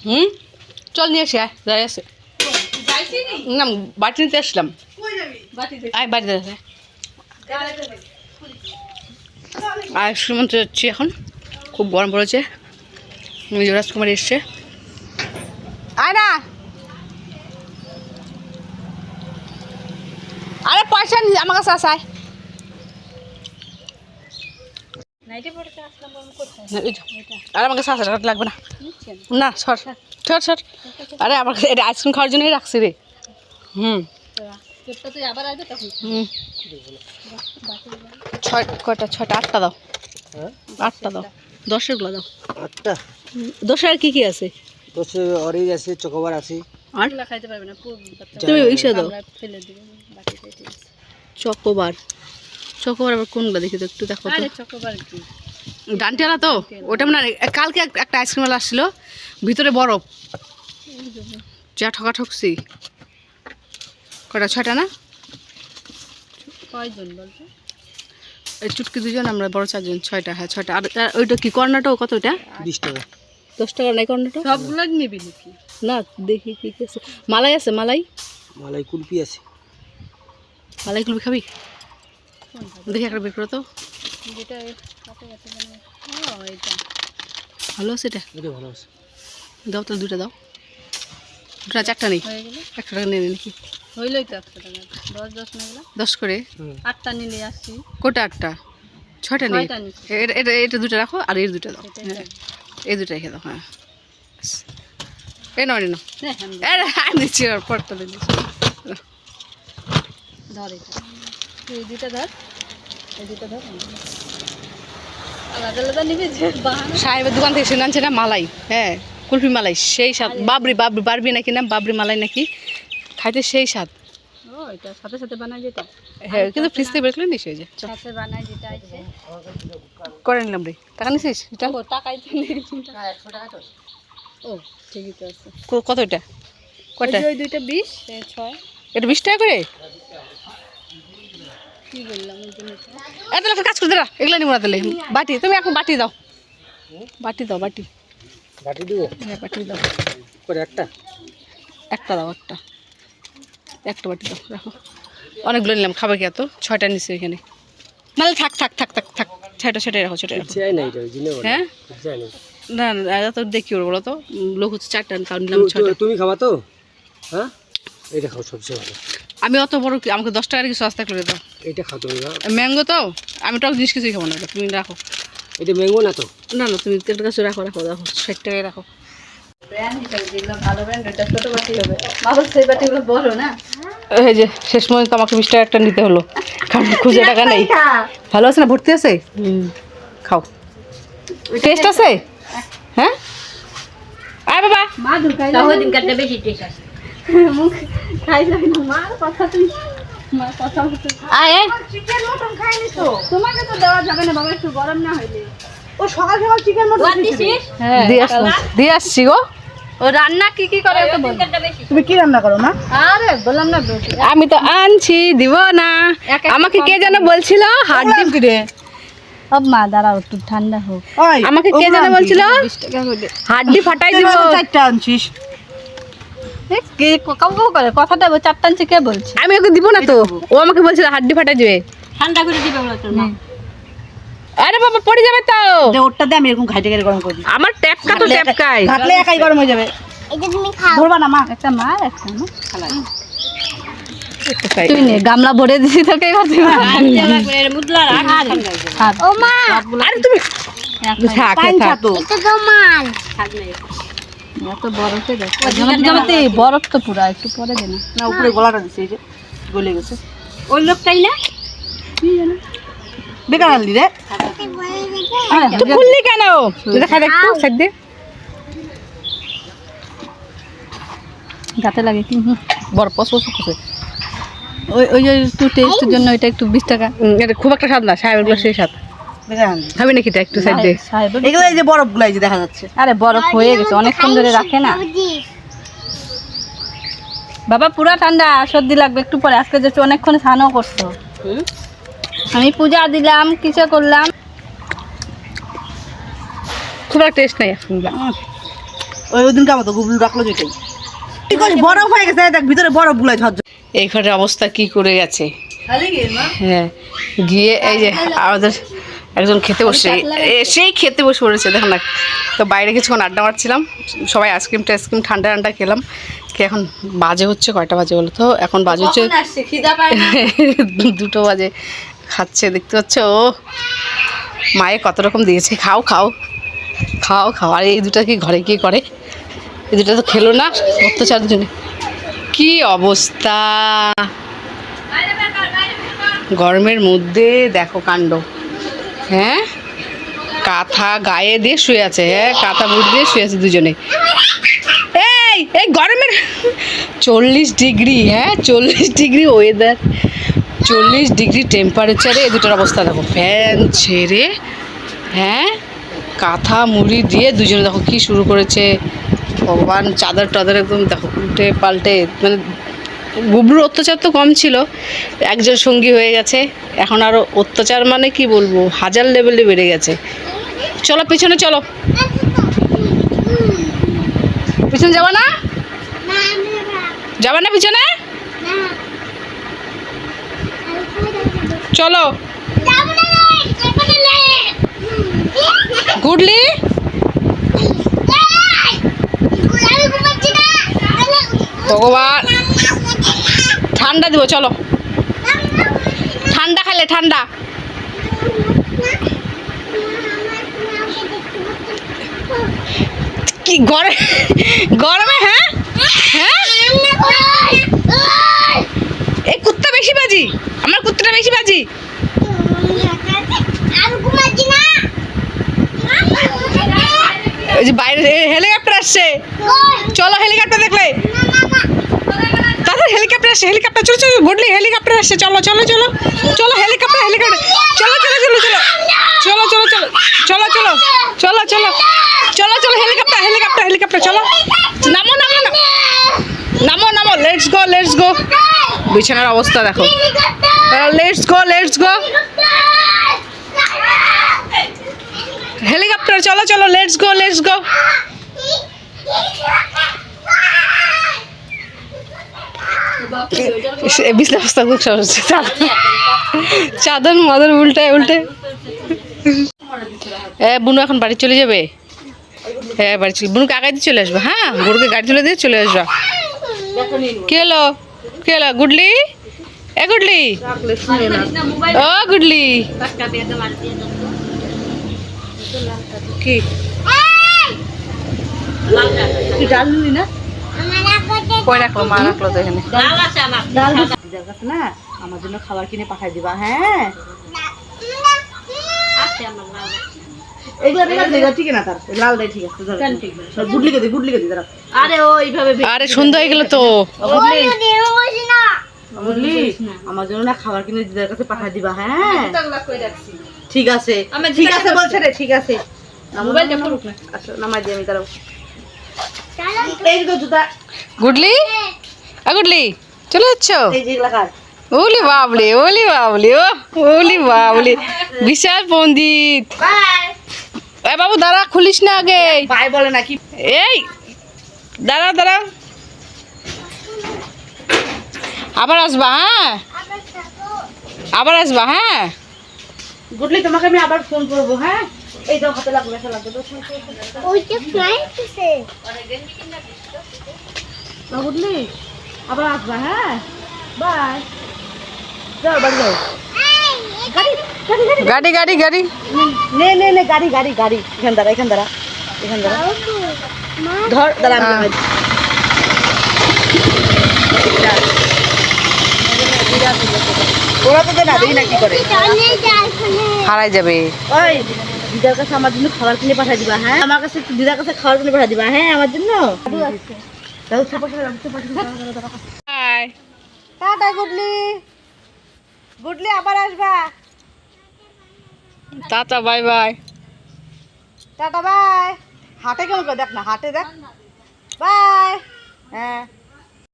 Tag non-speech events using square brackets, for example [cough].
হুম? চল নিয়ে আসি আয় যাই আছে না বাটি নিতে আসলাম আয় বাড়িতে আর সুমন্ত যাচ্ছি এখন। খুব গরম পড়েছে। যুবরাজ কুমার এসছে। আয় না! আরে পয়সা আমার কাছে আসায় নাইটে পড়তে আসলাম আমি কোথায় আর টাকা লাগবে না। না? সর সর। সর আরে আমার কাছে এটা আইসক্রিম খাওয়ার জন্যই রাখছি রে। হুম। পেটটা তুই আবার আসবে তখন? হুম। ছয় কয়টা? ছয়টা? আটটা দাও। হ্যাঁ? আটটা দাও। দশেরগুলো দাও। আটটা? দশের আর কি কি আছে? দশ অরেঞ্জ আছে চকোবার আছে। আর? খাইতে পারবে না তুমি দাও। ফেলে দিবে বাটিতে ঠিক আছে। চকোবার। চকোবার আবার কোনগুলো দেখি তো একটু দেখো তো। আরে চকোবার তো? ওটা মানে কালকে একটা আইসক্রিম আসছিল। ভিতরে বরফ। যা ঠকা ঠকছি কটা ছয়টা না? কয়জন এই চুটকি দুজন আমরা বড় চারজন ছয়টা হ্যাঁ ছয়টা। আর ওইটা কি কর্নাটো কত ওইটা? বিশ টাকা। দশ টাকা নাই কর্নাটো সবগুলো নিবি নাকি? না দেখি কি কি আছে। মালাই আছে মালাই? মালাই কুলপি আছে। মালাই কুলবি খাবি? দেখি একটা বের করো তো। যেটা এটা। ভালো আছে এটা? ভালো আছে। দাও তাহলে দুটা দাও। দুটা চারটা নেই। হয়ে গেল? একটা টাকা নিয়ে নে নাকি? হইলই তো একশো টাকা। দশ দশ নেগুলো দশ করে? আটটা নিলে আসছি। কোটা আটটা? ছয়টা নেই? এটা এটা এটা দুটো রাখো আর এর দুটো দাও। এই দুটো রেখে দাও হ্যাঁ। এই নয় না নে, আমি দিচ্ছি আর পরটা দিচ্ছি। ধর এটা। এই দুইটা ধর। এই ধর। আলাদা আলাদা নিবি যে সাহেবের দোকান থেকে শুনে আনছে না মালাই। হ্যাঁ কুলফি মালাই সেই স্বাদ। বাবরি বাবরি বারবি নাকি না? বাবরি মালাই নাকি? খাইতে সেই স্বাদ। ও এটা সাথে সাথে বানাই যেটা। হ্যাঁ কিন্তু ফ্রিজ থেকে বের করে নিস ওই যে। সাথে বানাই যেটা আছে। করে নিলাম রে। টাকা নিছিস? এটা? ও টাকাই তো নেই। ও ঠিকই তো আছে। ক- কত এটা? কয়টা? ওই দুইটা এটা বিশ টাকা করে? এত লাখ কাজ করে দাঁড়া এগুলো নিবো না তাহলে। বাটি তুমি এখন বাটি দাও। বাটি দাও বাটি। বাটি দিব? হ্যাঁ বাটি দাও। করে একটা? একটা দাও একটা। একটা বাটি দাও রাখো। অনেকগুলো নিলাম খাবার কি এত? ছয়টা নিচ্ছি এখানে। নাহলে থাক থাক থাক থাক থাক। ছয়টা ছয়টাই রাখো জিনে হ্যাঁ? না না তো দেখি ওর বলো তো। লোক হচ্ছে চারটা তাও নিলাম ছয়টা। তুমি খাবা তো? হ্যাঁ? এটা খাও সবচেয়ে ভালো। আমি অত বড় কি- আমাকে দশ টাকার কিছু সস্তা করে দাও। এটা খাও তুমি ম্যাঙ্গো তো? আমি টক জিনিস কিছুই খাব না তুমি রাখো। এটা ম্যাঙ্গো না তো? না না তুমি একটা কাছে রাখো রাখো রাখো ষাট টাকায় রাখো। ব্র্যান্ড হিসাবে যেগুলো ভালো ব্র্যান্ড ওটা ছোট বাটি হবে। বাবুর সেই বাটিগুলো না। এই যে শেষ পর্যন্ত আমাকে বিশ টাকা একটা নিতে হলো কারণ খুঁজে টাকা নেই। ভালো আছে না ভর্তি আছে? খাও। টেস্ট আছে? হ্যাঁ? আয় বাবা। মা ঢুকাই দিন কাটতে বেশি টেস্ট আছে মুখ খাই যাই না। মার কথা তুই মার কথা হচ্ছে আয় আয়। চিকেন মটন খাইনি তো। তোমাকে তো দেওয়া যাবে না বাবা একটু গরম না হইলে। ও সকাল সকাল চিকেন হ্যাঁ দিয়ে আসছি দিয়ে আসছি গো। ও রান্না কি কি করে তো বল। তুমি কি রান্না করো মা? আরে বললাম না আমি তো আনছি দিব না। আমাকে কে যেন বলছিল হাড্ডি রে সব মা দাঁড়াও একটু ঠান্ডা হোক। আমাকে কে যেন বলছিল হাড্ডি ফাটাই দিব। চারটা আনছিস। করে কথাটা কে বলছে? আমি ওকে দিব না তো। ও আমাকে বলছিল হাড্ডি ফাটাই দিবে। ঠান্ডা করে দিবে বলো তোর মা। আরে বাবা পড়ে যাবে তো। যে ওরটা দিয়ে আমি এরকম ঘাইটে ঘাইটে গরম করে। দিই আমার ট্যাপকা তো ট্যাপকাই। ঘাটলে একাই গরম হয়ে যাবে। ধরবা না মা। একটা মা আর একটা না তুই নে গামলা ভরে দিছি তোকে এবার তুই ও মা। আরে তুমি থাক থাক। তো এত বরফে দেখো। জামাতে বরফ তো পুরা একটু পরে দে না না উপরে গলাটা দিছে এই যে গলে গেছে। ওই লোকটাই না? বেকার আনলি রে। খুললি কেন? দেখা দেখ তো সাইড দে। গাতে লাগে কি? হুম। বড় পস ওই ওই যে একটু টেস্টের জন্য এটা একটু বিশ টাকা। এটা খুব একটা স্বাদ না সাহেবগুলো সেই স্বাদ। খাবি নাকি এটা একটু সাইড দে। এগুলো এই যে বরফ এই যে দেখা যাচ্ছে। আরে বরফ হয়ে গেছে অনেকক্ষণ ধরে রাখে না। বাবা পুরা ঠান্ডা সর্দি লাগবে একটু পরে। আজকে যে অনেকক্ষণ স্নানও করছ। আমি পূজা দিলাম কিসে করলাম। খুব একটা টেস্ট নাই ওই ওই দিনকে আমাদের গুবলু রাখল যেটাই বরফ হয়ে গেছে দেখ ভিতরে বরফ গুলাই ঝরঝর। এই ঘরের অবস্থা কি করে গেছে? হ্যাঁ গিয়ে এই যে আমাদের একজন খেতে বসে সেই খেতে বসে পড়েছে দেখুন না। তো বাইরে কিছুক্ষণ আড্ডা মারছিলাম সবাই আইসক্রিম টাইসক্রিম ঠান্ডা ঠান্ডা খেলাম। কি এখন বাজে হচ্ছে? কয়টা বাজে বলো তো? এখন বাজে হচ্ছে [laughs] দুটো বাজে। খাচ্ছে দেখতে পাচ্ছ? ও মায়ে কত রকম দিয়েছে। খাও খাও। খাও খাও। আর এই দুটো কি ঘরে গিয়ে করে? এই দুটো তো খেলো না অত্যাচার জন্য কি অবস্থা? গরমের মধ্যে দেখো কাণ্ড। হ্যাঁ? কাঁথা গায়ে দিয়ে শুয়ে আছে হ্যাঁ? কাঁথা বুট দিয়ে শুয়ে আছে দুজনে। এই এই গরমের চল্লিশ ডিগ্রি হ্যাঁ? চল্লিশ ডিগ্রি ওয়েদার চল্লিশ ডিগ্রি টেম্পারেচারে এই দুটোর অবস্থা, দেখো ফ্যান ছেড়ে হ্যাঁ? কাঁথা মুড়ি দিয়ে দুজনে, দেখো, কি শুরু করেছে। ভগবান চাদর টাদর একদম, দেখো, উল্টে পাল্টে মানে গুবলুর অত্যাচার তো কম ছিল। একজন সঙ্গী হয়ে গেছে। এখন আরও অত্যাচার মানে কি বলব? হাজার লেভেলে বেড়ে গেছে। চলো, পিছনে চলো। পিছনে যাবা না? যাবা না পিছনে? চলো। গুডলি? ভগবান। ঠান্ডা দিব, চলো। ঠান্ডা খালে ঠান্ডা। কি গরমে? গরমে হ্যাঁ? হ্যাঁ? এই বেশি বাজি। আমার কুত্তাটা বেশি বাজি। বাইরে হেলিকপ্টার আসছে। চলো হেলিকপ্টার দেখলে। আসছে হেলিকপ্টার চলো চলো গুডলি হেলিকপ্টার আসছে চলো চলো চলো চলো হেলিকপ্টার হেলিকপ্টার চলো চলো চলো চলো চলো চলো চলো চলো চলো চলো চলো চলো হেলিকপ্টার হেলিকপ্টার হেলিকপ্টার চলো নামো নামো নামো নামো লেটস গো লেটস গো বিছানার অবস্থা দেখো let's go let's go helicopter চলো চলো লেটস গো লেটস গো বিছনা অবস্থা খুব সমস্যা চাদর মাদর উল্টায় উল্টে। এ বুনু এখন বাড়ি চলে যাবে? হ্যাঁ বাড়ি চলে বুনুকে আগাই দিয়ে চলে আসবে হ্যাঁ? বুনুকে গাড়ি তুলে দিয়ে চলে আসবে। কি হলো? কি হলো? গুডলি? এ গুডলি? ও গুডলি। কি? ডাল না? আমার জন্য খাবার কিনে পাঠাই দিবা হ্যাঁ? আরে সন্ধ্যা হয়ে গেল তো। আমার জন্য না খাবার কিনে দিদার কাছে পাঠা দিবা হ্যাঁ? ঠিক আছে। ঠিক আছে বলছে রে ঠিক আছে। আচ্ছা নামাই দিয়ে আমি তারা গুডলি? গুডলি, চলে যাচ্ছ? ওলি বাবলি ওলি বাবলি, ও, ওলি বাবলি। বিশাল পণ্ডিত। এ, বাবু, দাঁড়া, খুলিস না আগে। ভাই বলে নাকি এই, দাঁড়া দাঁড়া। আবার আসবা হ্যাঁ? আবার আসবা হ্যাঁ? গুডলি, তোমাকে আমি আবার ফোন করব হ্যাঁ? এই দাও হাতে লাগবে লাগবে লাগবে না গুডলি আবার আসবা হ্যাঁ? বাই। যাও বাড়ি যাও। গাড়ি গাড়ি গাড়ি। নে নে নে গাড়ি গাড়ি গাড়ি। এখান দাঁড়া এখান দাঁড়া এখান দাঁড়া। ধর দাঁড়া আমি। ওরা তো না দেখি না কি করে? হারাই যাবে। ওই দিদার কাছে আমার জন্য খাবার কিনে পাঠাই দিবা হ্যাঁ? আমার কাছে দিদার কাছে খাবার কিনে পাঠাই দিবা হ্যাঁ আমার জন্য? টাটা গুডলি গুডলি আবার আসবা। Tata bye bye tata bye হাটে কেমন করে দেখ না হাটে দেখ। বাই হ্যাঁ।